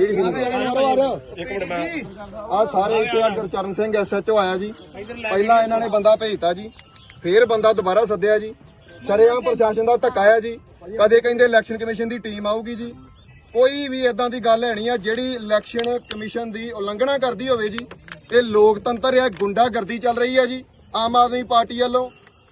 ਇੱਕ ਮਿੰਟ ਮੈਂ ਆ ਸਾਰੇ ਇੱਥੇ ਆ ਗੁਰਚਰਨ ਸਿੰਘ ਐਸਐਚਓ ਆਇਆ ਜੀ। ਪਹਿਲਾਂ ਇਹਨਾਂ ਨੇ ਬੰਦਾ ਭੇਜਤਾ ਜੀ। ਫੇਰ ਬੰਦਾ ਦੁਬਾਰਾ ਸੱਦਿਆ ਜੀ। ਸ਼ਰੇਆਮ ਪ੍ਰਸ਼ਾਸਨ ਦਾ ਧੱਕਾ ਆ ਜੀ। ਕਦੇ ਕਹਿੰਦੇ ਇਲੈਕਸ਼ਨ ਕਮਿਸ਼ਨ ਦੀ ਟੀਮ ਆਊਗੀ ਜੀ। ਕੋਈ ਵੀ ਇਦਾਂ ਦੀ ਗੱਲ ਹੈਣੀ ਆ ਜਿਹੜੀ ਇਲੈਕਸ਼ਨ ਕਮਿਸ਼ਨ ਦੀ ਉਲੰਘਣਾ ਕਰਦੀ ਹੋਵੇ ਜੀ ਇਹ ਲੋਕਤੰਤਰ ਆ ਗੁੰਡਾਗਰਦੀ ਚੱਲ ਰਹੀ ਆ ਜੀ ਆਮ ਆਦਮੀ ਪਾਰਟੀ ਵੱਲੋਂ।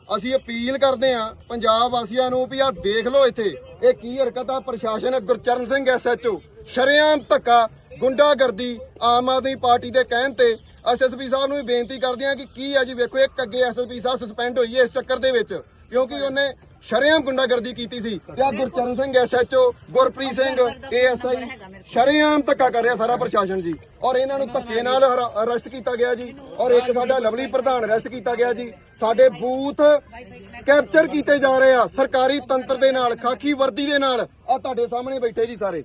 ਅਸੀਂ ਅਪੀਲ ਕਰਦੇ ਆ ਪੰਜਾਬ ਵਾਸੀਆਂ ਨੂੰ ਵੀ ਆ ਦੇਖ ਲਓ ਇੱਥੇ। ਇਹ ਕੀ ਹਰਕਤ ਆ? ਪ੍ਰਸ਼ਾਸਨ ਗੁਰਚਰਨ ਸਿੰਘ ਐਸਐਚਓ ਸ਼ਰੇਆਮ ਧੱਕਾ, ਗੁੰਡਾਗਰਦੀ ਆਮ ਆਦਮੀ ਪਾਰਟੀ ਦੇ ਕਹਿਣ ਤੇ ਐਸਐਸਪੀ ਸਾਹਿਬ ਨੂੰ ਵੀ ਬੇਨਤੀ ਕਰਦੇ ਆ ਕਿ ਕੀ ਆ ਜੀ, ਵੇਖੋ, ਇੱਕ ਅੱਗੇ ਐਸਐਸਪੀ ਸਾਹਿਬ ਸਸਪੈਂਡ ਹੋਈ ਹੈ ਇਸ ਚੱਕਰ ਦੇ ਵਿੱਚ, ਕਿਉਂਕਿ ਉਹਨੇ ਸ਼ਰੇਆਮ ਗੁੰਡਾਗਰਦੀ ਕੀਤੀ ਸੀ। ਤੇ ਆ ਗੁਰਚਰਨ ਸਿੰਘ ਐਸਐਚਓ ਗੁਰਪ੍ਰੀਤ ਸਿੰਘ ਏਐਸਆਈ ਸ਼ਰੇਆਮ ਧੱਕਾ ਕਰ ਰਿਹਾ ਸਾਰਾ ਪ੍ਰਸ਼ਾਸਨ ਜੀ। ਔਰ ਇਹਨਾਂ ਨੂੰ ਧੱਕੇ ਨਾਲ ਅਰੈਸਟ ਕੀਤਾ ਗਿਆ ਜੀ। ਔਰ ਇੱਕ ਸਾਡਾ ਲਵਲੀ ਪ੍ਰਧਾਨ ਅਰੈਸਟ ਕੀਤਾ ਗਿਆ ਜੀ। ਸਾਡੇ ਬੂਥ ਕੈਪਚਰ ਕੀਤੇ ਜਾ ਰਹੇ ਆ, ਸਰਕਾਰੀ ਤੰਤਰ ਦੇ ਨਾਲ, ਖਾਕੀ ਵਰਦੀ ਦੇ ਨਾਲ। ਆ ਤੁਹਾਡੇ ਸਾਹਮਣੇ ਬੈਠੇ ਜੀ ਸਾਰੇ।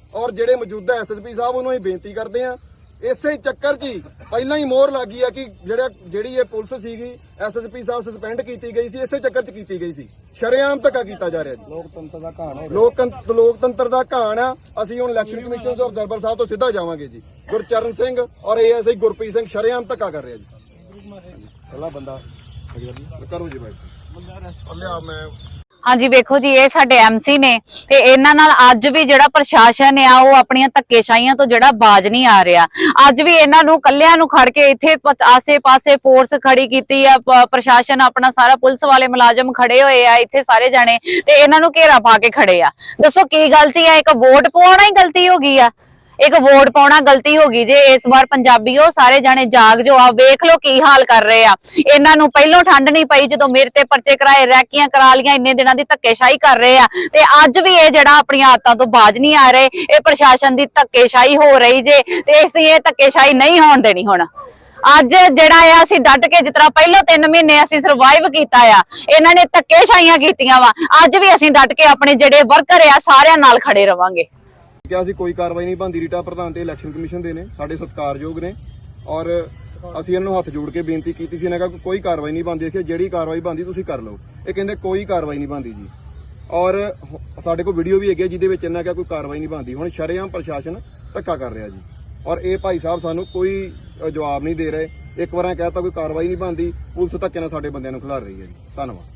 ਔਰ ਜਿਹੜੇ ਮੌਜੂਦਾ ਐਸਐਸਪੀ ਸਾਹਿਬ ਉਹਨੂੰ ਅਸੀਂ ਬੇਨਤੀ ਕਰਦੇ ਆ ਇਸੇ ਚੱਕਰ 'ਚ ਹੀ ਪਹਿਲਾਂ ਹੀ ਮੋਹਰ ਲੱਗੀ ਆ ਕਿ ਜਿਹੜਾ ਜਿਹੜੀ ਇਹ ਪੁਲਿਸ ਸੀਗੀ ਐਸਐਸਪੀ ਸਾਹਿਬ ਸਸਪੈਂਡ ਕੀਤੀ ਗਈ ਸੀ ਇਸੇ ਚੱਕਰ 'ਚ ਕੀਤੀ ਗਈ ਸੀ। ਸ਼ਰੇਆਮ ਧੱਕਾ ਕੀਤਾ ਜਾ ਰਿਹਾ ਜੀ। ਲੋਕਤੰਤਰ ਦਾ ਕਹਾਣ ਹੈ ਲੋਕਤੰਤਰ ਲੋਕਤੰਤਰ ਦਾ ਕਹਾਣ ਆ ਅਸੀਂ ਹੁਣ ਇਲੈਕਸ਼ਨ ਕਮਿਸ਼ਨ ਤੋਂ ਦਰਬਾਰ ਸਾਹਿਬ ਤੋਂ ਸਿੱਧਾ ਜਾਵਾਂਗੇ ਜੀ। ਗੁਰਚਰਨ ਸਿੰਘ ਔਰ ਏਐਸਆਈ ਗੁਰਪ੍ਰੀਤ ਸਿੰਘ ਸ਼ਰੇਆਮ ਧੱਕਾ ਕਰ ਰਿਹਾ ਜੀ। ਪਹਿਲਾ ਬੰਦਾ। ਕਰੋ ਜੀ ਬਾਈ। ਲਿਆ ਮੈਂ ਹਾਂਜੀ, ਵੇਖੋ ਜੀ, ਇਹ ਸਾਡੇ ਐਮਸੀ ਨੇ ਤੇ ਇਹਨਾਂ ਨਾਲ ਅੱਜ ਵੀ ਜਿਹੜਾ ਪ੍ਰਸ਼ਾਸਨ ਆ, ਉਹ ਆਪਣੀਆਂ ਧੱਕੇਸ਼ਾਹੀਆਂ ਤੋਂ ਜਿਹੜਾ ਬਾਜ ਨਹੀਂ ਆ ਰਿਹਾ। ਅੱਜ ਵੀ ਇਹਨਾਂ ਨੂੰ ਕੱਲਿਆਂ ਨੂੰ ਖੜ ਕੇ ਇੱਥੇ ਆਸੇ-ਪਾਸੇ ਫੋਰਸ ਖੜੀ ਕੀਤੀ ਆ ਪ੍ਰਸ਼ਾਸਨ ਆਪਣਾ ਸਾਰਾ ਪੁਲਿਸ ਵਾਲੇ ਮੁਲਾਜ਼ਮ ਖੜੇ ਹੋਏ ਆ, ਇੱਥੇ ਸਾਰੇ ਜਾਣੇ ਤੇ ਇਹਨਾਂ ਨੂੰ ਘੇਰਾ ਪਾ ਕੇ ਖੜੇ ਆ। ਦੱਸੋ ਕੀ ਗਲਤੀ ਆ? ਇੱਕ ਵੋਟ ਪਾਉਣਾ ਹੀ ਗਲਤੀ ਹੋ ਗਈ ਆ? ਇੱਕ ਵੋਟ ਪਾਉਣਾ ਗਲਤੀ ਹੋ ਗਈ ਜੇ ਇਸ ਵਾਰ ਪੰਜਾਬੀਓ ਸਾਰੇ ਜਾਣੇ ਜਾਗ ਜੋ ਆ ਵੇਖ ਲਓ ਕੀ ਹਾਲ ਕਰ ਰਹੇ ਆ। ਇਹਨਾਂ ਨੂੰ ਪਹਿਲੋਂ ਠੰਡ ਨਹੀਂ ਪਈ ਜਦੋਂ ਮੇਰੇ ਤੇ ਪਰਚੇ ਕਰਾਏ, ਰੈਕੀਆਂ ਕਰਾ ਲੀਆਂ ਇੰਨੇ ਦਿਨਾਂ ਦੀ ਧੱਕੇਸ਼ਾਹੀ ਕਰ ਰਹੇ ਆ। ਤੇ ਅੱਜ ਵੀ ਇਹ ਜਿਹੜਾ ਆਪਣੀਆਂ ਆਦਤਾਂ ਤੋਂ ਬਾਜ ਨਹੀਂ ਆ ਰਹੇ, ਇਹ ਪ੍ਰਸ਼ਾਸਨ ਦੀ ਧੱਕੇਸ਼ਾਹੀ ਹੋ ਰਹੀ ਜੇ, ਤੇ ਅਸੀਂ ਇਹ ਧੱਕੇਸ਼ਾਹੀ ਨਹੀਂ ਹੋਣ ਦੇਣੀ ਹੁਣ। ਅੱਜ ਜਿਹੜਾ ਆ, ਅਸੀਂ ਡਟ ਕੇ ਜਿਸ ਤਰ੍ਹਾਂ ਪਹਿਲਾਂ 3 ਮਹੀਨੇ ਅਸੀਂ ਸਰਵਾਈਵ ਕੀਤਾ ਆ, ਇਹਨਾਂ ਨੇ ਧੱਕੇਸ਼ਾਹੀਆਂ ਕੀਤੀਆਂ ਵਾ। ਅੱਜ ਵੀ ਅਸੀਂ ਡਟ ਕੇ ਆਪਣੇ ਜਿਹੜੇ ਵਰਕਰ ਆ, ਸਾਰਿਆਂ ਨਾਲ ਖੜੇ ਰਵਾਂਗੇ। ਕਿਹਾ ਸੀ ਕੋਈ ਕਾਰਵਾਈ ਨਹੀਂ ਬੰਦੀ ਰੀਟਾ ਪ੍ਰਧਾਨ ਤੇ ਇਲੈਕਸ਼ਨ ਕਮਿਸ਼ਨ ਦੇ ਨੇ, ਸਾਡੇ ਸਤਿਕਾਰਯੋਗ ਨੇ। ਔਰ ਅਸੀਂ ਇਹਨਾਂ ਨੂੰ ਹੱਥ ਜੋੜ ਕੇ ਬੇਨਤੀ ਕੀਤੀ ਸੀ, ਇਹਨਾਂ ਕਾ ਕੋਈ ਕਾਰਵਾਈ ਨਹੀਂ ਬੰਦੀ ਸੀ ਜਿਹੜੀ ਕਾਰਵਾਈ ਬੰਦੀ ਤੁਸੀਂ ਕਰ ਲਓ। ਇਹ ਕਹਿੰਦੇ ਕੋਈ ਕਾਰਵਾਈ ਨਹੀਂ ਬੰਦੀ ਜੀ। ਔਰ ਸਾਡੇ ਕੋਲ ਵੀਡੀਓ ਵੀ ਹੈਗੀ ਹੈ ਜਿਹਦੇ ਵਿੱਚ ਇਹਨਾਂ ਕਾ ਕੋਈ ਕਾਰਵਾਈ ਨਹੀਂ ਬੰਦੀ ਹੁਣ ਸ਼ਰੇਆਮ ਪ੍ਰਸ਼ਾਸਨ ਧੱਕਾ ਕਰ ਰਿਹਾ ਜੀ। ਔਰ ਇਹ ਭਾਈ ਸਾਹਿਬ ਸਾਨੂੰ ਕੋਈ ਜਵਾਬ ਨਹੀਂ ਦੇ ਰਹੇ। ਇੱਕ ਵਾਰਾਂ ਕਹਿਤਾ ਕੋਈ ਕਾਰਵਾਈ ਨਹੀਂ ਬੰਦੀ ਪੁਲਿਸ ਧੱਕੇ ਨਾਲ ਸਾਡੇ ਬੰਦਿਆਂ ਨੂੰ ਖਿਲਾਰ ਰਹੀ ਹੈ ਜੀ। ਧੰਨਵਾਦ।